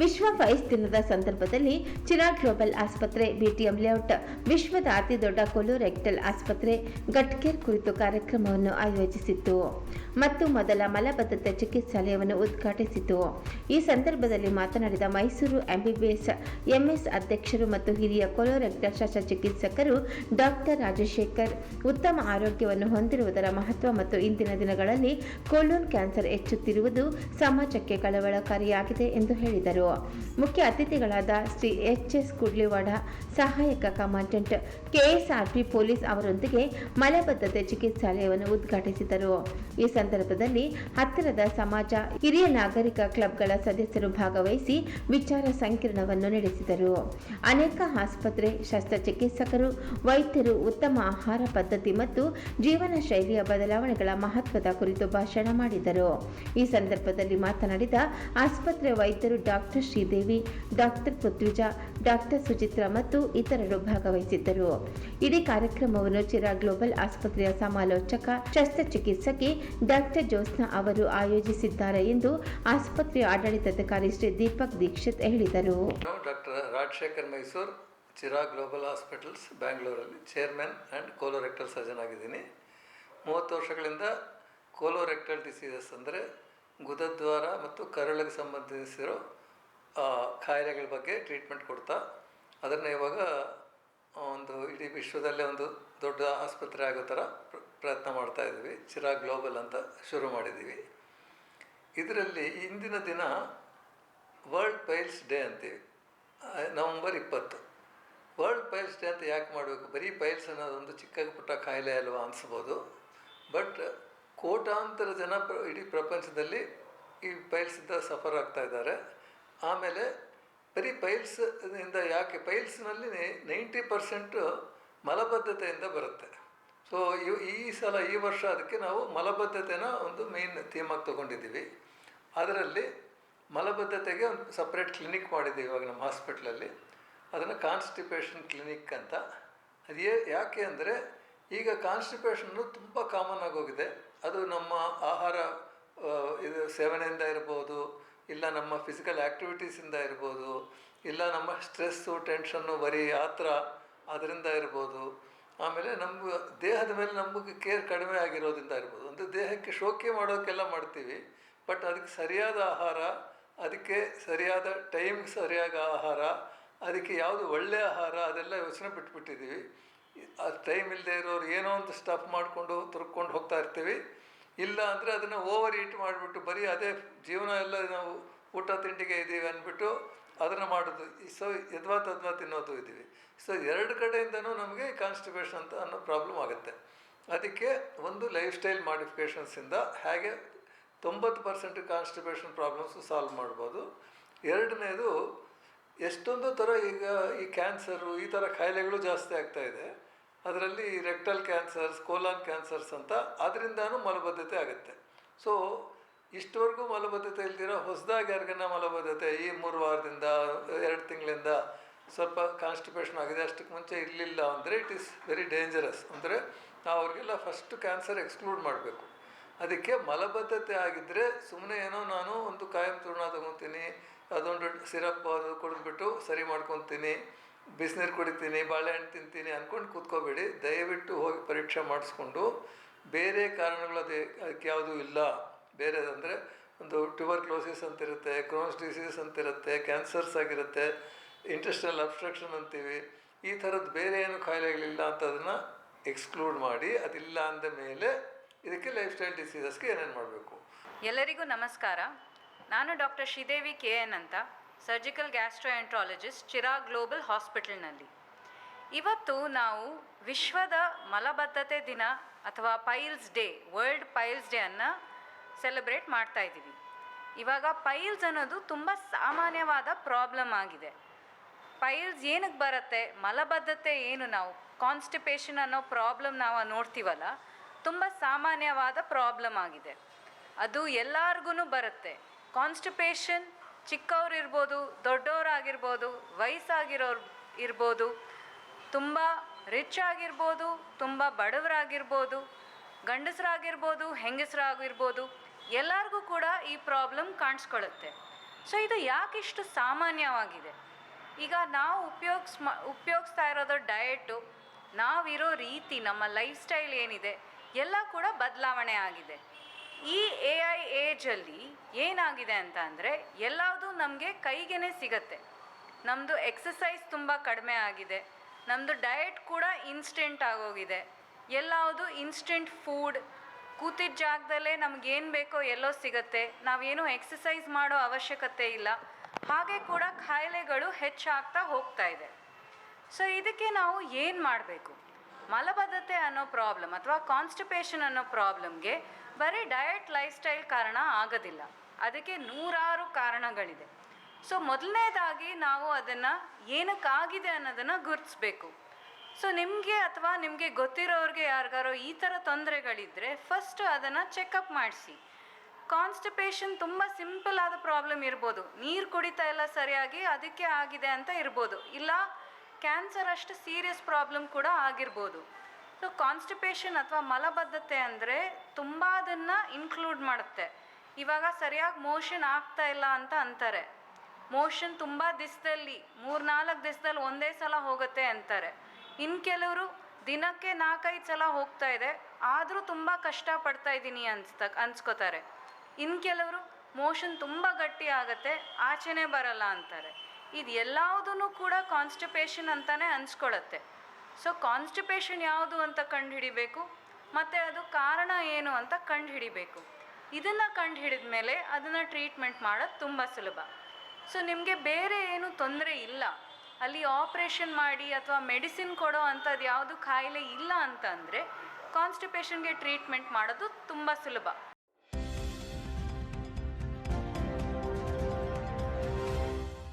ವಿಶ್ವ ವೈಸ್ ದಿನದ ಸಂದರ್ಭದಲ್ಲಿ ಚಿರಾಗ್ ಗ್ಲೋಬಲ್ ಆಸ್ಪತ್ರೆ ಬಿಟಿಎಂ ಲೇಔಟ್, ವಿಶ್ವದ ಅತಿ ದೊಡ್ಡ ಕೊಲೋರೆಕ್ಟಲ್ ಆಸ್ಪತ್ರೆ ಗಟ್ಕೇರ್ ಕುರಿತು ಕಾರ್ಯಕ್ರಮವನ್ನು ಆಯೋಜಿಸಿತ್ತು. ಮತ್ತು ಮೊದಲ ಮಲಬದ್ಧತೆ ಚಿಕಿತ್ಸಾಲಯವನ್ನು ಉದ್ಘಾಟಿಸಿತು. ಈ ಸಂದರ್ಭದಲ್ಲಿ ಮಾತನಾಡಿದ ಮೈಸೂರು ಎಂಬಿಬಿಎಸ್ ಎಂಎಸ್ ಅಧ್ಯಕ್ಷರು ಮತ್ತು ಹಿರಿಯ ಕೊಲೋರೆಕ್ಟಲ್ ಶಸ್ತ್ರಚಿಕಿತ್ಸಕರು ಡಾಕ್ಟರ್ ರಾಜಶೇಖರ್, ಉತ್ತಮ ಆರೋಗ್ಯವನ್ನು ಹೊಂದಿರುವುದರ ಮಹತ್ವ ಮತ್ತು ಇಂದಿನ ದಿನಗಳಲ್ಲಿ ಕೊಲೋನ್ ಕ್ಯಾನ್ಸರ್ ಹೆಚ್ಚುತ್ತಿರುವುದು ಸಮಾಜಕ್ಕೆ ಕಳವಳಕಾರಿಯಾಗಿದೆ ಎಂದು ಹೇಳಿದರು. ಮುಖ್ಯ ಅತಿಥಿಗಳಾದ ಶ್ರೀ ಎಚ್ ಎಸ್ ಕುಡ್ಲಿವಾಡ ಸಹಾಯಕ ಕಮಾಂಡೆಂಟ್ ಕೆಎಸ್ಆರ್ಪಿ ಪೊಲೀಸ್ ಅವರೊಂದಿಗೆ ಮಲಬದ್ಧತೆ ಚಿಕಿತ್ಸಾಲಯವನ್ನು ಉದ್ಘಾಟಿಸಿದರು. ಈ ಸಂದರ್ಭದಲ್ಲಿ ಹತ್ತಿರದ ಸಮಾಜ, ಹಿರಿಯ ನಾಗರಿಕ ಕ್ಲಬ್ಗಳ ಸದಸ್ಯರು ಭಾಗವಹಿಸಿ ವಿಚಾರ ಸಂಕಿರಣವನ್ನು ನಡೆಸಿದರು. ಅನೇಕ ಆಸ್ಪತ್ರೆ, ಶಸ್ತ್ರಚಿಕಿತ್ಸಕರು, ವೈದ್ಯರು ಉತ್ತಮ ಆಹಾರ ಪದ್ಧತಿ ಮತ್ತು ಜೀವನ ಶೈಲಿಯ ಬದಲಾವಣೆಗಳ ಮಹತ್ವದ ಕುರಿತು ಭಾಷಣ ಮಾಡಿದರು. ಈ ಸಂದರ್ಭದಲ್ಲಿ ಮಾತನಾಡಿದ ಆಸ್ಪತ್ರೆ ವೈದ್ಯರು doctor Sridevi, doctor Prithvija, doctor Suchitra ಮತ್ತು ಇತರರು ಭಾಗವಹಿಸಿದ್ದರು. ಇಡೀ ಕಾರ್ಯಕ್ರಮವನ್ನು ಚಿರಾ ಗ್ಲೋಬಲ್ ಆಸ್ಪತ್ರೆಯ ಸಮಾಲೋಚಕ, ಶಸ್ತ್ರಚಿಕಿತ್ಸಕಿ ಡಾಕ್ಟರ್ ಜೋತ್ಸ್ನಾ ಅವರು ಆಯೋಜಿಸಿದ್ದಾರೆ ಎಂದು ಆಸ್ಪತ್ರೆಯ ಆಡಳಿತಾಧಿಕಾರಿ ಶ್ರೀ ದೀಪಕ್ ದೀಕ್ಷಿತ್ ಹೇಳಿದರು. Doctor Rajashekhar Mysore, Chirag global hospitals, ಬ್ಯಾಂಗ್ಳೂರಲ್ಲಿ ಚೇರ್ಮನ್ ಆ್ಯಂಡ್ ಕೋಲೋರೆಕ್ಟಲ್ ಸರ್ಜನ್ ಆಗಿದ್ದೀನಿ. ಮೂವತ್ತು ವರ್ಷಗಳಿಂದ ಕೋಲೋರೆಕ್ಟಲ್ ಡಿಸೀಸಸ್ ಅಂದರೆ ಗುದದ್ವಾರ ಮತ್ತು ಕರಳಿಗೆ ಸಂಬಂಧಿಸಿರೋ ಕಾಯಿಲೆಗಳ ಬಗ್ಗೆ ಟ್ರೀಟ್ಮೆಂಟ್ ಕೊಡ್ತಾ, ಅದನ್ನು ಇವಾಗ ಒಂದು ಇಡೀ ವಿಶ್ವದಲ್ಲೇ ಒಂದು ದೊಡ್ಡ ಆಸ್ಪತ್ರೆ ಆಗೋ ಥರ ಪ್ರ- ಪ್ರಯತ್ನ ಮಾಡ್ತಾ ಇದ್ದೀವಿ. ಚಿರಾ ಗ್ಲೋಬಲ್ ಅಂತ ಶುರು ಮಾಡಿದ್ದೀವಿ. ಇದರಲ್ಲಿ ಇಂದಿನ ದಿನ ವರ್ಲ್ಡ್ ಪೈಲ್ಸ್ ಡೇ ಅಂತೀವಿ. ನವಂಬರ್ ಇಪ್ಪತ್ತು. ವರ್ಲ್ಡ್ ಪೈಲ್ಸ್ ಡೇ ಅಂತ ಯಾಕೆ ಮಾಡಬೇಕು? ಬರೀ ಪೈಲ್ಸ್ ಅನ್ನೋದೊಂದು ಚಿಕ್ಕ ಪುಟ್ಟ ಕಾಯಿಲೆ ಅಲ್ವಾ ಅನಿಸ್ಬೋದು. ಬಟ್ ಕೋಟಾಂತರ ಜನ ಇಡೀ ಪ್ರಪಂಚದಲ್ಲಿ ಈ ಪೈಲ್ಸಿಂದ ಸಫರ್ ಆಗ್ತಾ ಇದ್ದಾರೆ. ಆಮೇಲೆ ಬರೀ ಪೈಲ್ಸ್ ಇಂದ ಯಾಕೆ? ಪೈಲ್ಸ್ನಲ್ಲಿ ನೈಂಟಿ ಪರ್ಸೆಂಟು ಮಲಬದ್ಧತೆಯಿಂದ ಬರುತ್ತೆ. ಸೊ ಈ ಸಲ ಈ ವರ್ಷ ಅದಕ್ಕೆ ನಾವು ಮಲಬದ್ಧತೆನ ಒಂದು ಮೇನ್ ಥೀಮಾಗಿ ತೊಗೊಂಡಿದ್ದೀವಿ. ಅದರಲ್ಲಿ ಮಲಬದ್ಧತೆಗೆ ಒಂದು ಸಪ್ರೇಟ್ ಕ್ಲಿನಿಕ್ ಮಾಡಿದ್ದೀವಿ ಇವಾಗ ನಮ್ಮ ಹಾಸ್ಪಿಟ್ಲಲ್ಲಿ ಅದನ್ನು ಕಾನ್ಸ್ಟಿಪೇಷನ್ ಕ್ಲಿನಿಕ್ ಅಂತ. ಅದು ಯಾಕೆ ಅಂದರೆ ಈಗ ಕಾನ್ಸ್ಟಿಪೇಷನ್ನು ತುಂಬ ಕಾಮನ್ ಆಗೋಗಿದೆ ಅದು ನಮ್ಮ ಆಹಾರ ಇದು ಸೇವನೆಯಿಂದ ಇರ್ಬೋದು ಇಲ್ಲ ನಮ್ಮ ಫಿಸಿಕಲ್ ಆ್ಯಕ್ಟಿವಿಟೀಸಿಂದ ಇರ್ಬೋದು, ಇಲ್ಲ ನಮ್ಮ ಸ್ಟ್ರೆಸ್ಸು ಟೆನ್ಷನ್ನು ಬರೀ ಥರ ಅದರಿಂದ ಇರ್ಬೋದು, ಆಮೇಲೆ ನಮ್ಮ ದೇಹದ ಮೇಲೆ ನಮಗೆ ಕೇರ್ ಕಡಿಮೆ ಆಗಿರೋದ್ರಿಂದ ಇರ್ಬೋದು. ಅಂದರೆ ದೇಹಕ್ಕೆ ಶೋಕಿ ಮಾಡೋಕ್ಕೆಲ್ಲ ಮಾಡ್ತೀವಿ ಬಟ್ ಅದಕ್ಕೆ ಸರಿಯಾದ ಆಹಾರ, ಅದಕ್ಕೆ ಸರಿಯಾದ ಟೈಮ್ ಸರಿಯಾದ ಆಹಾರ, ಅದಕ್ಕೆ ಯಾವುದು ಒಳ್ಳೆಯ ಆಹಾರ, ಅದೆಲ್ಲ ಯೋಚನೆ ಬಿಟ್ಬಿಟ್ಟಿದ್ದೀವಿ ಆ ಟೈಮ್ ಇಲ್ಲದೆ ಇರೋರು ಏನೋ ಒಂದು ಸ್ಟಫ್ ಮಾಡಿಕೊಂಡು ತುರ್ಕೊಂಡು ಹೋಗ್ತಾ ಇರ್ತೀವಿ. ಇಲ್ಲ ಅಂದರೆ ಅದನ್ನು ಓವರ್ ಈಟ್ ಮಾಡಿಬಿಟ್ಟು ಬರೀ ಅದೇ ಜೀವನ ಎಲ್ಲ ನಾವು ಊಟ ತಿಂಡಿಗೆ ಇದ್ದೀವಿ ಅಂದ್ಬಿಟ್ಟು ಅದನ್ನು ಮಾಡೋದು. ಸೊ ಯದ್ವಾ ತದ್ವಾ ತಿನ್ನೋದು ಇದ್ದೀವಿ ಸೊ ಎರಡು ಕಡೆಯಿಂದನೂ ನಮಗೆ ಕಾನ್ಸ್ಟಿಪೇಷನ್ ಅಂತ ಅನ್ನೋ ಪ್ರಾಬ್ಲಮ್ ಆಗುತ್ತೆ. ಅದಕ್ಕೆ ಒಂದು ಲೈಫ್ ಸ್ಟೈಲ್ ಮಾಡಿಫಿಕೇಷನ್ಸಿಂದ ಹೇಗೆ ತೊಂಬತ್ತು ಪರ್ಸೆಂಟ್ ಕಾನ್ಸ್ಟಿಪೇಷನ್ ಪ್ರಾಬ್ಲಮ್ಸು ಸಾಲ್ವ್ ಮಾಡ್ಬೋದು. ಎರಡನೇದು ಎಷ್ಟೊಂದು ಥರ ಈಗ ಈ ಕ್ಯಾನ್ಸರು ಈ ಥರ ಕಾಯಿಲೆಗಳು ಜಾಸ್ತಿ ಆಗ್ತಾ ಇದೆ. ಅದರಲ್ಲಿ ರೆಕ್ಟಲ್ ಕ್ಯಾನ್ಸರ್ಸ್ ಕೋಲಾನ್ ಕ್ಯಾನ್ಸರ್ಸ್ ಅಂತ ಅದರಿಂದನೂ ಮಲಬದ್ಧತೆ ಆಗುತ್ತೆ. ಸೊ ಇಷ್ಟವರೆಗೂ ಮಲಬದ್ಧತೆ ಇಲ್ದಿರೋ ಹೊಸದಾಗಿ ಯಾರಿಗನ್ನ ಮಲಬದ್ಧತೆ, ಈ ಮೂರು ವಾರದಿಂದ, ಎರಡು ತಿಂಗಳಿಂದ ಸ್ವಲ್ಪ ಕಾನ್ಸ್ಟಿಪೇಷನ್ ಆಗಿದೆ ಅಷ್ಟಕ್ಕೆ ಮುಂಚೆ ಇರಲಿಲ್ಲ ಅಂದರೆ ಇಟ್ ಈಸ್ ವೆರಿ ಡೇಂಜರಸ್ ಅಂದರೆ ನಾವು ಅವ್ರಿಗೆಲ್ಲ ಫಸ್ಟ್ ಕ್ಯಾನ್ಸರ್ ಎಕ್ಸ್ಕ್ಲೂಡ್ ಮಾಡಬೇಕು. ಅದಕ್ಕೆ ಮಲಬದ್ಧತೆ ಆಗಿದ್ದರೆ ಸುಮ್ಮನೆ ಏನೋ ನಾನು ಒಂದು ಕಾಯಂ ಚೂರ್ಣ ತೊಗೊತೀನಿ, ಅದೊಂದು ಸಿರಪ್ ಅದು ಕುಡಿದ್ಬಿಟ್ಟು ಸರಿ ಮಾಡ್ಕೊತೀನಿ ಬಿಸಿನೀರು ಕುಡಿತೀನಿ, ಬಾಳೆಹಣ್ಣು ತಿಂತೀನಿ ಅಂದ್ಕೊಂಡು ಕೂತ್ಕೋಬೇಡಿ. ದಯವಿಟ್ಟು ಹೋಗಿ ಪರೀಕ್ಷೆ ಮಾಡಿಸ್ಕೊಂಡು ಬೇರೆ ಕಾರಣಗಳು ಅದೇ, ಅದಕ್ಕೆ ಯಾವುದೂ ಇಲ್ಲ. ಬೇರೆದಂದರೆ ಒಂದು ಟ್ಯೂಬರ್ಕ್ಲೋಸಿಸ್ ಅಂತಿರುತ್ತೆ, ಕ್ರೋನ್ಸ್ ಡಿಸೀಸ್ ಅಂತಿರುತ್ತೆ, ಕ್ಯಾನ್ಸರ್ಸ್ ಆಗಿರುತ್ತೆ ಇಂಟೆಸ್ಟಲ್ ಅಬ್ಸ್ಟ್ರಕ್ಷನ್ ಅಂತೀವಿ. ಈ ಥರದ್ದು ಬೇರೆ ಏನು ಕಾಯಿಲೆಗಳಿಲ್ಲ ಅಂತ ಅದನ್ನು ಎಕ್ಸ್ಕ್ಲೂಡ್ ಮಾಡಿ, ಅದಿಲ್ಲ ಅಂದ ಮೇಲೆ ಇದಕ್ಕೆ ಲೈಫ್ ಸ್ಟೈಲ್ ಡಿಸೀಸಸ್ಗೆ ಏನೇನು ಮಾಡಬೇಕು? ಎಲ್ಲರಿಗೂ ನಮಸ್ಕಾರ. ನಾನು ಡಾಕ್ಟರ್ ಶ್ರೀದೇವಿ ಕೆ ಎನ್ ಅಂತ. ಸರ್ಜಿಕಲ್ ಗ್ಯಾಸ್ಟ್ರೋಎಂಟ್ರಾಲಜಿಸ್ಟ್ ಚಿರಾ ಗ್ಲೋಬಲ್ ಹಾಸ್ಪಿಟಲ್ನಲ್ಲಿ. ಇವತ್ತು ನಾವು ವಿಶ್ವದ ಮಲಬದ್ಧತೆ ದಿನ ಅಥವಾ piles day, world piles day ಅನ್ನು ಸೆಲೆಬ್ರೇಟ್ ಮಾಡ್ತಾ ಇದ್ದೀವಿ. ಇವಾಗ ಪೈಲ್ಸ್ ಅನ್ನೋದು ತುಂಬ ಸಾಮಾನ್ಯವಾದ ಪ್ರಾಬ್ಲಮ್ ಆಗಿದೆ. ಪೈಲ್ಸ್ ಏನಕ್ಕೆ ಬರುತ್ತೆ, ಮಲಬದ್ಧತೆ ಏನು ನಾವು, ಕಾನ್ಸ್ಟಿಪೇಷನ್ ಅನ್ನೋ ಪ್ರಾಬ್ಲಮ್ ನಾವು ನೋಡ್ತೀವಲ್ಲ, ತುಂಬ ಸಾಮಾನ್ಯವಾದ ಪ್ರಾಬ್ಲಮ್ ಆಗಿದೆ. ಅದು ಎಲ್ಲರಿಗೂ ಬರುತ್ತೆ. ಕಾನ್ಸ್ಟಿಪೇಷನ್ ಚಿಕ್ಕವ್ರು ಇರ್ಬೋದು, ದೊಡ್ಡವರಾಗಿರ್ಬೋದು, ವಯಸ್ಸಾಗಿರೋರು ಇರ್ಬೋದು, ತುಂಬ ರಿಚ್ ಆಗಿರ್ಬೋದು, ತುಂಬ ಬಡವರಾಗಿರ್ಬೋದು, ಗಂಡಸರಾಗಿರ್ಬೋದು, ಹೆಂಗಸರಾಗಿರ್ಬೋದು, ಎಲ್ಲರಿಗೂ ಕೂಡ ಈ ಪ್ರಾಬ್ಲಮ್ ಕಾಣಿಸ್ಕೊಳ್ಳುತ್ತೆ ಸೊ ಇದು ಯಾಕಿಷ್ಟು ಸಾಮಾನ್ಯವಾಗಿದೆ? ಈಗ ನಾವು ಉಪಯೋಗಿಸ್ ಉಪಯೋಗಿಸ್ತಾ ಇರೋದು ಡಯಟು ನಾವಿರೋ ರೀತಿ, ನಮ್ಮ ಲೈಫ್ ಸ್ಟೈಲ್ ಏನಿದೆ, ಎಲ್ಲ ಕೂಡ ಬದಲಾವಣೆ ಆಗಿದೆ. ಈ ಎ ಐ ಏಜಲ್ಲಿ ಏನಾಗಿದೆ ಅಂತ ಅಂದರೆ ಎಲ್ಲದು ನಮಗೆ ಕೈಗೇನೆ ಸಿಗತ್ತೆ. ನಮ್ಮದು ಎಕ್ಸಸೈಸ್ ತುಂಬ ಕಡಿಮೆ ಆಗಿದೆ. ನಮ್ಮದು ಡಯೆಟ್ ಕೂಡ ಇನ್ಸ್ಟೆಂಟ್ ಆಗೋಗಿದೆ. ಎಲ್ಲವುದು ಇನ್ಸ್ಟೆಂಟ್ ಫುಡ್ ಕೂತಿದ್ದ ಜಾಗದಲ್ಲೇ ನಮಗೇನು ಬೇಕೋ ಎಲ್ಲೋ ಸಿಗತ್ತೆ. ನಾವೇನು ಎಕ್ಸಸೈಸ್ ಮಾಡೋ ಅವಶ್ಯಕತೆ ಇಲ್ಲ. ಹಾಗೆ ಕೂಡ ಕಾಯಿಲೆಗಳು ಹೆಚ್ಚಾಗ್ತಾ ಹೋಗ್ತಾ ಇದೆ. ಸೊ ಇದಕ್ಕೆ ನಾವು ಏನು ಮಾಡಬೇಕು? ಮಲಬದ್ಧತೆ ಅನ್ನೋ ಪ್ರಾಬ್ಲಮ್ ಅಥವಾ ಕಾನ್ಸ್ಟಿಪೇಷನ್ ಅನ್ನೋ ಪ್ರಾಬ್ಲಮ್ಗೆ ಬರೀ ಡಯಟ್ ಲೈಫ್ ಸ್ಟೈಲ್ ಕಾರಣ ಆಗೋದಿಲ್ಲ. ಅದಕ್ಕೆ ನೂರಾರು ಕಾರಣಗಳಿದೆ. ಸೊ ಮೊದಲನೇದಾಗಿ ನಾವು ಅದನ್ನು ಏನಕ್ಕಾಗಿದೆ ಅನ್ನೋದನ್ನು ಗುರುತಿಸ್ಬೇಕು. ಸೊ ನಿಮಗೆ ಅಥವಾ ನಿಮಗೆ ಗೊತ್ತಿರೋರಿಗೆ ಯಾರಿಗಾರೋ ಈ ಥರ ತೊಂದರೆಗಳಿದ್ದರೆ ಫಸ್ಟ್ ಅದನ್ನು ಚೆಕಪ್ ಮಾಡಿಸಿ. ಕಾನ್ಸ್ಟಿಪೇಷನ್ ತುಂಬ ಸಿಂಪಲ್ ಆದ ಪ್ರಾಬ್ಲಮ್ ಇರ್ಬೋದು. ನೀರು ಕುಡಿತಾ ಇಲ್ಲ ಸರಿಯಾಗಿ ಅದಕ್ಕೆ ಆಗಿದೆ ಅಂತ ಇರ್ಬೋದು. ಇಲ್ಲ ಕ್ಯಾನ್ಸರ್ ಅಷ್ಟು ಸೀರಿಯಸ್ ಪ್ರಾಬ್ಲಮ್ ಕೂಡ ಆಗಿರ್ಬೋದು. ಸೊ ಕಾನ್ಸ್ಟಿಪೇಷನ್ ಅಥವಾ ಮಲಬದ್ಧತೆ ಅಂದರೆ ತುಂಬ ಅದನ್ನು ಇನ್ಕ್ಲೂಡ್ ಮಾಡುತ್ತೆ. ಇವಾಗ ಸರಿಯಾಗಿ ಮೋಷನ್ ಆಗ್ತಾ ಇಲ್ಲ ಅಂತ ಅಂತಾರೆ. ಮೋಷನ್ ತುಂಬ ದಿವಸದಲ್ಲಿ ಮೂರು ನಾಲ್ಕು ದಿವಸದಲ್ಲಿ ಒಂದೇ ಸಲ ಹೋಗುತ್ತೆ ಅಂತಾರೆ. ಇನ್ನು ಕೆಲವರು ದಿನಕ್ಕೆ ನಾಲ್ಕೈದು ಸಲ ಹೋಗ್ತಾ ಇದೆ, ಆದರೂ ತುಂಬ ಕಷ್ಟಪಡ್ತಾ ಇದ್ದೀನಿ ಅನ್ಸ್ತ, ಅನ್ಸ್ಕೋತಾರೆ. ಇನ್ನು ಕೆಲವರು ಮೋಷನ್ ತುಂಬ ಗಟ್ಟಿ ಆಗುತ್ತೆ, ಆಚೆನೇ ಬರಲ್ಲ ಅಂತಾರೆ. ಇದು ಎಲ್ಲದೂ ಕೂಡ ಕಾನ್ಸ್ಟಿಪೇಷನ್ ಅಂತಲೇ ಅನ್ಸ್ಕೊಳತ್ತೆ. ಸೊ ಕಾನ್ಸ್ಟಿಪೇಷನ್ ಯಾವುದು ಅಂತ ಕಂಡುಹಿಡಿಬೇಕು? ಮತ್ತು ಅದು ಕಾರಣ ಏನು ಅಂತ ಕಂಡುಹಿಡಿಬೇಕು. ಇದನ್ನು ಕಂಡುಹಿಡಿದ ಮೇಲೆ ಅದನ್ನು ಟ್ರೀಟ್ಮೆಂಟ್ ಮಾಡೋದು ತುಂಬ ಸುಲಭ. ಸೊ ನಿಮಗೆ ಬೇರೆ ಏನು ತೊಂದರೆ ಇಲ್ಲ. ಅಲ್ಲಿ ಆಪ್ರೇಷನ್ ಮಾಡಿ ಅಥವಾ ಮೆಡಿಸಿನ್ ಕೊಡೋ ಅಂಥದ್ದು ಯಾವುದು ಖಾಯಿಲೆ ಇಲ್ಲ ಅಂತ ಅಂದರೆ ಕಾನ್ಸ್ಟಿಪೇಷನ್ಗೆ ಟ್ರೀಟ್ಮೆಂಟ್ ಮಾಡೋದು ತುಂಬ ಸುಲಭ.